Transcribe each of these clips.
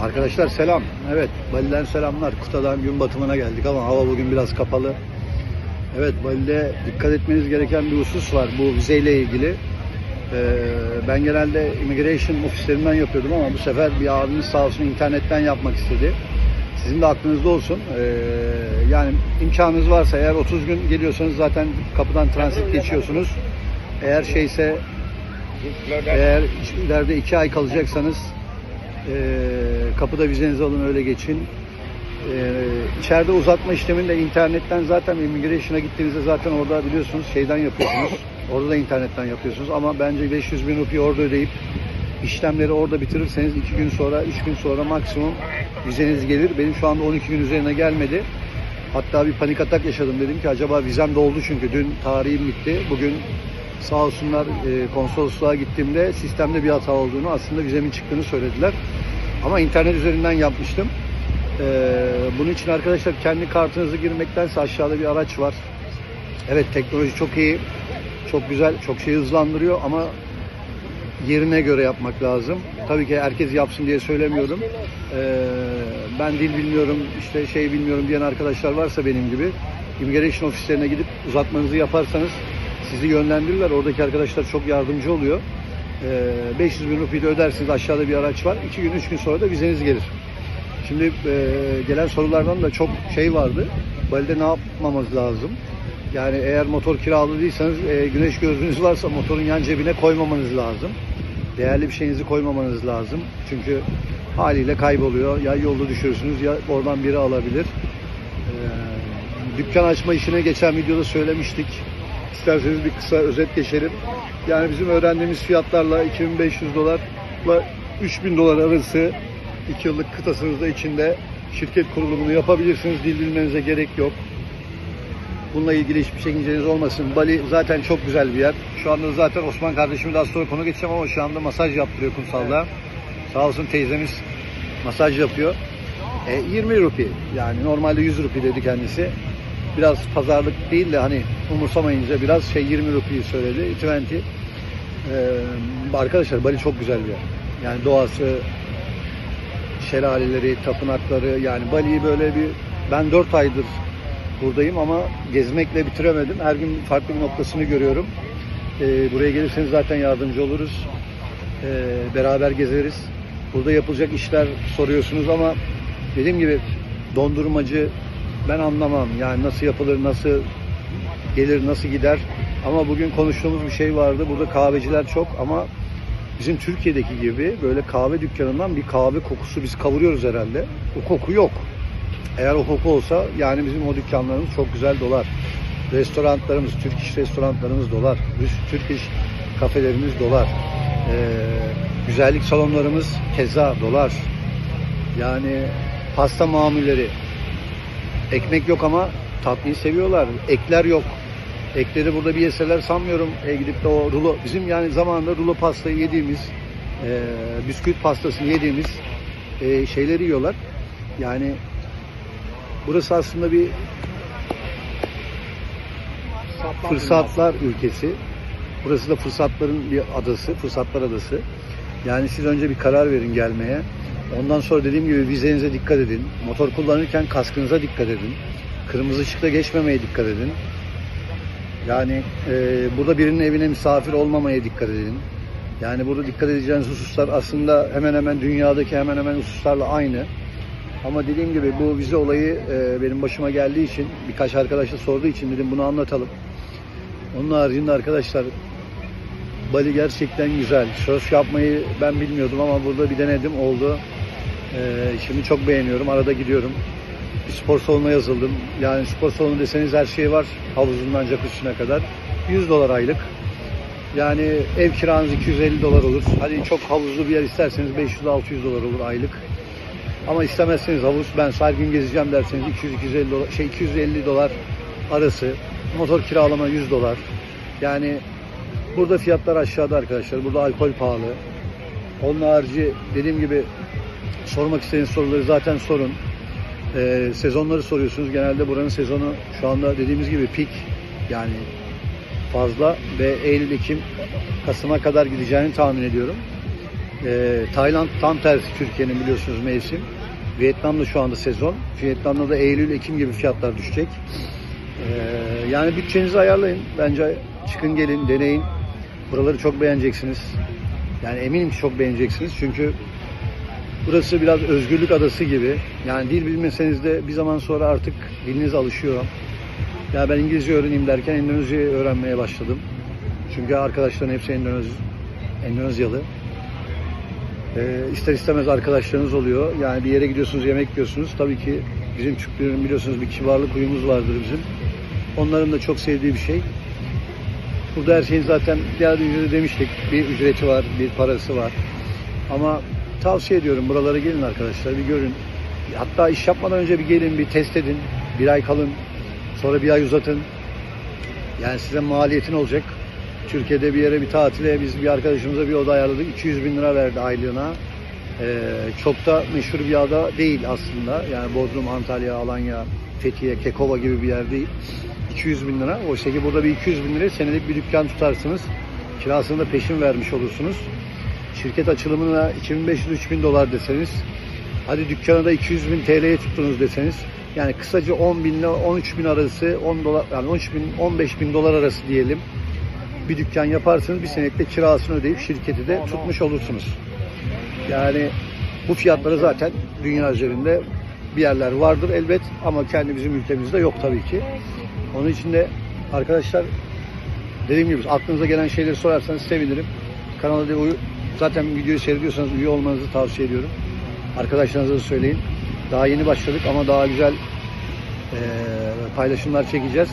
Arkadaşlar selam. Evet, Bali'den selamlar. Kuta'dan gün batımına geldik ama hava bugün biraz kapalı. Evet, Bali'de dikkat etmeniz gereken bir husus var. Bu vizeyle ilgili. Ee, ben genelde immigration ofislerinden yapıyordum ama bu sefer bir abimiz sağ olsun internetten yapmak istedi. Sizin de aklınızda olsun. Ee, yani imkanınız varsa eğer 30 gün geliyorsanız zaten kapıdan transit geçiyorsunuz. Eğer şeyse eğer ileride 2 ay kalacaksanız kapıda vizenizi alın öyle geçin. Ee, içeride uzatma işlemini de internetten zaten immigration'a gittiğinizde zaten orada biliyorsunuz şeyden yapıyorsunuz. Orada da internetten yapıyorsunuz ama bence 500 bin rupi orada ödeyip işlemleri orada bitirirseniz 2 gün sonra 3 gün sonra maksimum vizeniz gelir. Benim şu anda 12 gün üzerine gelmedi. Hatta bir panik atak yaşadım. Dedim ki acaba vizem doldu çünkü dün tarihim bitti. Bugün sağ olsunlar e, konsolosluğa gittiğimde sistemde bir hata olduğunu aslında vizemin çıktığını söylediler. Ama internet üzerinden yapmıştım. E, bunun için arkadaşlar kendi kartınızı girmektense aşağıda bir araç var. Evet teknoloji çok iyi, çok güzel, çok şey hızlandırıyor ama yerine göre yapmak lazım. Tabii ki herkes yapsın diye söylemiyorum. Ee, ben dil bilmiyorum, işte şey bilmiyorum diyen arkadaşlar varsa benim gibi immigration ofislerine gidip uzatmanızı yaparsanız sizi yönlendirirler. Oradaki arkadaşlar çok yardımcı oluyor. Ee, 500 bin rupiyi de ödersiniz. Aşağıda bir araç var. 2 gün, 3 gün sonra da vizeniz gelir. Şimdi e, gelen sorulardan da çok şey vardı. Bali'de ne yapmamız lazım? Yani eğer motor kiraladıysanız e, güneş gözlüğünüz varsa motorun yan cebine koymamanız lazım. Değerli bir şeyinizi koymamanız lazım. Çünkü haliyle kayboluyor. Ya yolda düşürürsünüz ya oradan biri alabilir. Ee, dükkan açma işine geçen videoda söylemiştik. İsterseniz bir kısa özet geçelim. Yani bizim öğrendiğimiz fiyatlarla 2500 dolarla 3000 dolar arası 2 yıllık kıtasınızda içinde şirket kurulumunu yapabilirsiniz. Dil bilmenize gerek yok. Bununla ilgili hiçbir çekinceniz olmasın. Bali zaten çok güzel bir yer. Şu anda zaten Osman kardeşimi daha sonra konu geçeceğim ama şu anda masaj yaptırıyor kumsalda. Sağ olsun teyzemiz masaj yapıyor. E, 20 rupi yani normalde 100 rupi dedi kendisi. Biraz pazarlık değil de hani umursamayınca biraz şey 20 rupiyi söyledi. 20. Ee, arkadaşlar Bali çok güzel bir yer. Yani doğası, şelaleleri, tapınakları yani Bali'yi böyle bir ben 4 aydır buradayım ama gezmekle bitiremedim. Her gün farklı bir noktasını görüyorum. Ee, buraya gelirseniz zaten yardımcı oluruz. Ee, beraber gezeriz. Burada yapılacak işler soruyorsunuz ama dediğim gibi dondurmacı ben anlamam. Yani nasıl yapılır, nasıl gelir, nasıl gider. Ama bugün konuştuğumuz bir şey vardı. Burada kahveciler çok ama bizim Türkiye'deki gibi böyle kahve dükkanından bir kahve kokusu biz kavuruyoruz herhalde. O koku yok. Eğer o koku olsa yani bizim o dükkanlarımız çok güzel dolar. Restoranlarımız, Türk iş restoranlarımız dolar. Türk iş kafelerimiz dolar. Ee, güzellik salonlarımız keza dolar. Yani pasta mamulleri. Ekmek yok ama tatlıyı seviyorlar. Ekler yok. Ekleri burada bir yeseler sanmıyorum. E, gidip de o rulo, bizim yani zamanında rulo pastayı yediğimiz, e, bisküvit pastasını yediğimiz e, şeyleri yiyorlar. Yani burası aslında bir fırsatlar ülkesi. Burası da fırsatların bir adası, fırsatlar adası. Yani siz önce bir karar verin gelmeye. Ondan sonra dediğim gibi vizenize dikkat edin. Motor kullanırken kaskınıza dikkat edin. Kırmızı ışıkta geçmemeye dikkat edin. Yani e, burada birinin evine misafir olmamaya dikkat edin. Yani burada dikkat edeceğiniz hususlar aslında hemen hemen dünyadaki hemen hemen hususlarla aynı. Ama dediğim gibi bu vize olayı e, benim başıma geldiği için birkaç arkadaşla sorduğu için dedim bunu anlatalım. Onun haricinde arkadaşlar Bali gerçekten güzel. Söz yapmayı ben bilmiyordum ama burada bir denedim oldu. Ee, şimdi çok beğeniyorum. Arada gidiyorum. Bir spor salonuna yazıldım. Yani spor salonu deseniz her şey var. Havuzundan jacuzzi'ne kadar. 100 dolar aylık. Yani ev kiranız 250 dolar olur. Hadi çok havuzlu bir yer isterseniz 500-600 dolar olur aylık. Ama istemezseniz havuz ben her gün gezeceğim derseniz 200-250 dolar, şey 250 dolar arası. Motor kiralama 100 dolar. Yani burada fiyatlar aşağıda arkadaşlar. Burada alkol pahalı. Onun harici dediğim gibi sormak istediğiniz soruları zaten sorun. Ee, sezonları soruyorsunuz. Genelde buranın sezonu şu anda dediğimiz gibi pik yani fazla ve Eylül, Ekim, Kasım'a kadar gideceğini tahmin ediyorum. Ee, Tayland tam tersi Türkiye'nin biliyorsunuz mevsim. Vietnam'da şu anda sezon. Vietnam'da da Eylül-Ekim gibi fiyatlar düşecek. Ee, yani bütçenizi ayarlayın. Bence çıkın gelin, deneyin. Buraları çok beğeneceksiniz. Yani eminim ki çok beğeneceksiniz. Çünkü burası biraz özgürlük adası gibi. Yani dil bilmeseniz de bir zaman sonra artık diliniz alışıyor. Ya ben İngilizce öğreneyim derken Endonezya öğrenmeye başladım. Çünkü arkadaşların hepsi Endonez, Endonezyalı. Ee, ister istemez arkadaşlarınız oluyor. Yani bir yere gidiyorsunuz, yemek yiyorsunuz. Tabii ki bizim Türklerin biliyorsunuz bir kibarlık huyumuz vardır bizim. Onların da çok sevdiği bir şey. Burada her şeyin zaten diğer ücreti demiştik. Bir ücreti var, bir parası var. Ama tavsiye ediyorum buralara gelin arkadaşlar bir görün. Hatta iş yapmadan önce bir gelin bir test edin. Bir ay kalın. Sonra bir ay uzatın. Yani size maliyetin olacak. Türkiye'de bir yere bir tatile biz bir arkadaşımıza bir oda ayarladık. 200 bin lira verdi aylığına. Ee, çok da meşhur bir ada değil aslında. Yani Bodrum, Antalya, Alanya, Fethiye, Kekova gibi bir yer değil. 200 bin lira. Oysa ki burada bir 200 bin lira senelik bir dükkan tutarsınız. Kirasını da peşin vermiş olursunuz. Şirket açılımına 2500-3000 dolar deseniz, hadi dükkana da 200 bin TL'ye tuttunuz deseniz, yani kısaca 10 bin ile 13 bin arası, 10 dolar, yani 13 bin, 15 bin dolar arası diyelim. Bir dükkan yaparsınız, bir senette kirasını ödeyip şirketi de tutmuş olursunuz. Yani bu fiyatları zaten dünya üzerinde bir yerler vardır elbet ama kendi bizim ülkemizde yok tabii ki. Onun için de arkadaşlar dediğim gibi aklınıza gelen şeyleri sorarsanız sevinirim. Kanala zaten videoyu seyrediyorsanız üye olmanızı tavsiye ediyorum. Arkadaşlarınıza da söyleyin. Daha yeni başladık ama daha güzel eee, paylaşımlar çekeceğiz.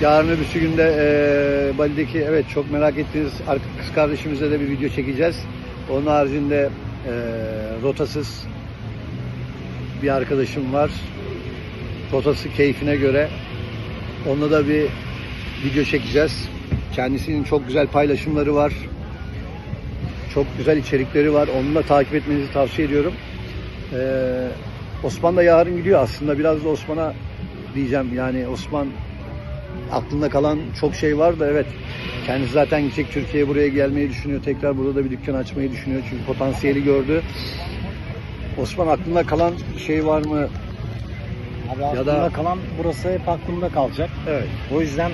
Yarın öbürsü günde eee Bali'deki evet çok merak ettiğiniz kız kardeşimizle de bir video çekeceğiz. Onun haricinde eee, rotasız bir arkadaşım var. Rotası keyfine göre onunla da bir video çekeceğiz. Kendisinin çok güzel paylaşımları var. Çok güzel içerikleri var. Onu da takip etmenizi tavsiye ediyorum. Ee, Osman da yarın gidiyor aslında. Biraz da Osman'a diyeceğim. Yani Osman aklında kalan çok şey var da evet. Kendisi zaten gidecek Türkiye'ye buraya gelmeyi düşünüyor. Tekrar burada da bir dükkan açmayı düşünüyor. Çünkü potansiyeli gördü. Osman aklında kalan şey var mı? Abi Ya aklımda da- kalan burası hep aklımda kalacak. Evet. O yüzden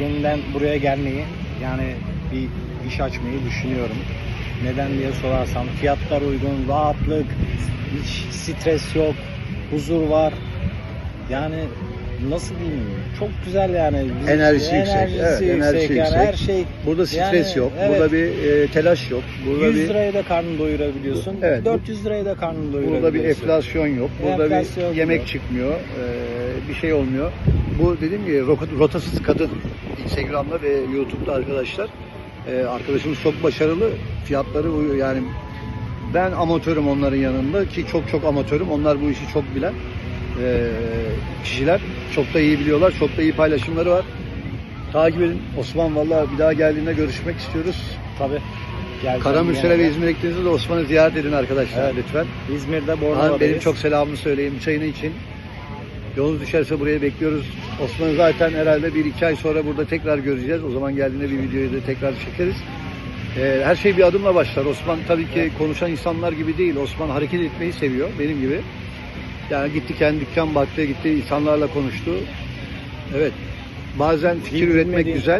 yeniden buraya gelmeyi yani bir iş açmayı düşünüyorum. Neden diye sorarsan fiyatlar uygun, rahatlık, hiç stres yok, huzur var. Yani nasıl diyeyim? Çok güzel yani. Biz- Enerjisi yüksek, evet, enerjisi yani yüksek. her şey Burada stres Yani, yok. evet. Burada bir e, telaş yok. Burada 100 bir liraya da karnını doyurabiliyorsun. Evet, bu- 400 liraya da karnını doyurabiliyorsun. Burada bir enflasyon yok. Burada Enflasyon bir yemek yok. çıkmıyor. Ee, bir şey olmuyor. Bu dediğim gibi ro- rotasız kadın Instagram'da ve YouTube'da arkadaşlar. Ee, arkadaşımız çok başarılı. Fiyatları uyuyor. Yani ben amatörüm onların yanında ki çok çok amatörüm. Onlar bu işi çok bilen ee, kişiler. Çok da iyi biliyorlar. Çok da iyi paylaşımları var. Takip edin. Osman vallahi bir daha geldiğinde görüşmek istiyoruz. Tabii. Karamürsel'e ve. İzmir'e gittiğinizde de Osman'ı ziyaret edin arkadaşlar Evet. lütfen. İzmir'de Bornova'dayız. benim çok selamını söyleyeyim çayını için. Yolunuz düşerse buraya bekliyoruz. Osman'ı zaten herhalde bir iki ay sonra burada tekrar göreceğiz. O zaman geldiğinde bir videoyu da tekrar çekeriz. Ee, her şey bir adımla başlar. Osman tabii ki konuşan insanlar gibi değil. Osman hareket etmeyi seviyor benim gibi. Yani gitti kendi dükkan baktı, gitti insanlarla konuştu. Evet. Bazen fikir üretmek güzel.